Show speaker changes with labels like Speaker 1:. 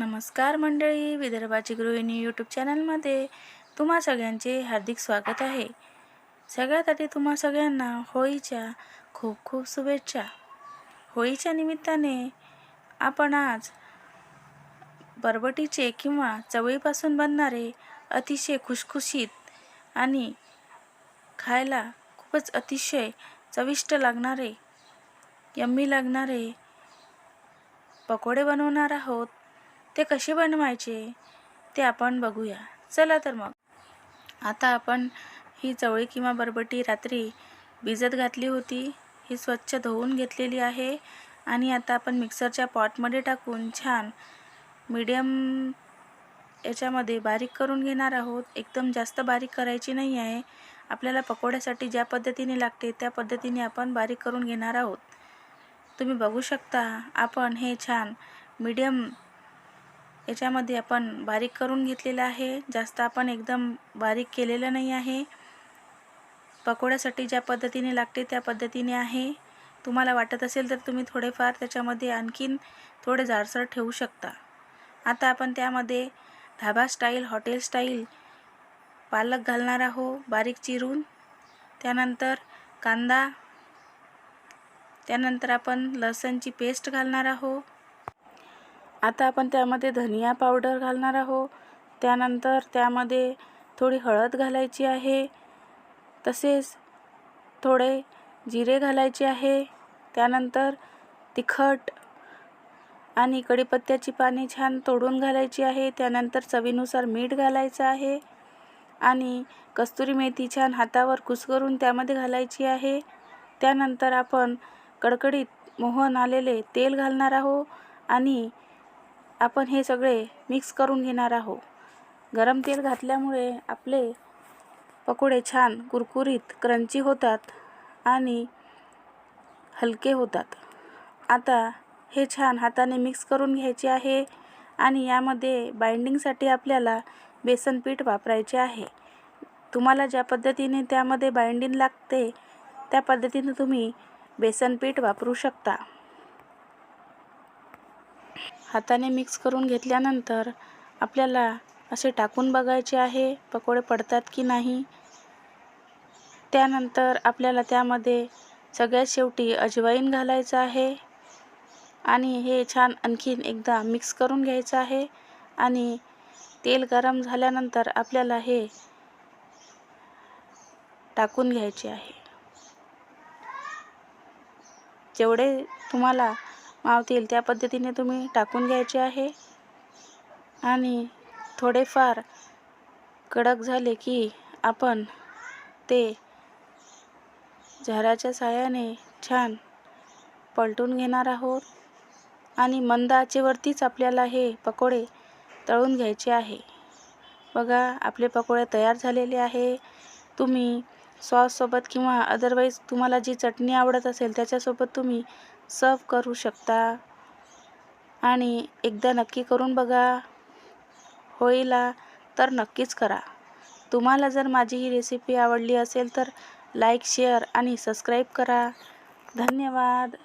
Speaker 1: नमस्कार मंडळी विदर्भाची गृहिणी यूट्यूब चॅनलमध्ये तुम्हा सगळ्यांचे हार्दिक स्वागत आहे. सगळ्यात आधी तुम्हा सगळ्यांना होळीच्या खूप खूप शुभेच्छा. होळीच्या निमित्ताने आपण आज बरबटीचे किंवा चवळीपासून बनणारे अतिशय खुशखुशीत आणि खायला खूपच अतिशय चविष्ट लागणारे यम्मी लागणारे पकोडे बनवणार आहोत. ते कसे बनवायचे ते आपण बघूया. चला तर मग. आता आपण ही चवळी किंवा बरबटी रात्री भिजत घातली होती. ही स्वच्छ धुवून घेतलेली आहे. आणि आता आपण मिक्सरच्या पॉटमध्ये टाकून छान मीडियम याच्यामध्ये बारीक करून घेणार आहोत. एकदम जास्त बारीक करायची नाही आहे. आपल्याला पकोड्यासाठी ज्या पद्धतीने लागते त्या पद्धतीने आपण बारीक करून घेणार आहोत. तुम्ही बघू शकता आपण हे छान मीडियम याच्यामध्ये आपण बारीक करून घेतलेलं आहे. जास्त आपण एकदम बारीक केलेलं नाही आहे. पकोड्यासाठी ज्या पद्धतीने लागते त्या पद्धतीने आहे. तुम्हाला वाटत असेल तर तुम्ही थोडेफार त्याच्यामध्ये आणखीन थोडे जाडसर ठेवू शकता. आता आपण त्यामध्ये ढाबा स्टाईल हॉटेल स्टाईल पालक घालणार आहो बारीक चिरून. त्यानंतर कांदा. त्यानंतर आपण लसणची पेस्ट घालणार आहो आता आपण त्यामध्ये धनिया पावडर घालणार आहो त्यानंतर त्यामध्ये थोडी हळद घालायची आहे. तसेच थोडे जिरे घालायचे आहे. त्यानंतर तिखट आणि कढीपत्त्याची पाने छान तोडून घालायची आहे. त्यानंतर चवीनुसार मीठ घालायचं आहे. आणि कस्तुरी मेथी छान हातावर कुस्करून त्यामध्ये घालायची आहे. त्यानंतर आपण कडकडीत मोहन आलेले तेल घालणार आहो आणि आपण हे सगळे मिक्स करून घेणार आहोत. गरम तेल घातल्यामुळे आपले पकोडे छान कुरकुरीत क्रंची होतात आणि हलके होतात. आता हे छान हाताने मिक्स करून घ्यायचे आहे आणि यामध्ये बाइंडिंगसाठी आपल्याला बेसन पीठ वापरायचे आहे. तुम्हाला ज्या पद्धतीने त्यामध्ये बाइंडिंग लागते त्या पद्धतीने तुम्ही बेसन पीठ वापरू शकता. हाताने मिक्स करून घेतल्यानंतर आपल्याला असे टाकून बघायचे आहे पकोडे पडतात की नाही? त्यानंतर आपल्याला त्यामध्ये सगळ्यात शेवटी अजवाईन घालायचं आहे आणि हे छान आणखीन एकदा मिक्स करून घ्यायचं आहे आणि तेल गरम झाल्यानंतर आपल्याला हे टाकून घ्यायचे आहे. जेवढे तुम्हाला मावतील त्या पद्धतीने तुम्ही टाकून घ्यायचे आहे. आणि थोडेफार कडक झाले की आपण ते झाराच्या साह्याने छान पलटून घेणार आहोत. आणि मंद आचेवरतीच आपल्याला हे पकोडे तळून घ्यायचे आहे. बघा आपले पकोडे तयार झालेले आहे. तुम्ही सॉससोबत किंवा अदरवाईज तुम्हाला जी चटणी आवडत असेल त्याच्यासोबत तुम्ही सर्व करू शकता. आणि एकदा नक्की करून बघा होईला तर नक्कीच करा. तुम्हाला जर माझी ही रेसिपी आवडली असेल तर लाईक शेअर आणि सबस्क्राईब करा. धन्यवाद.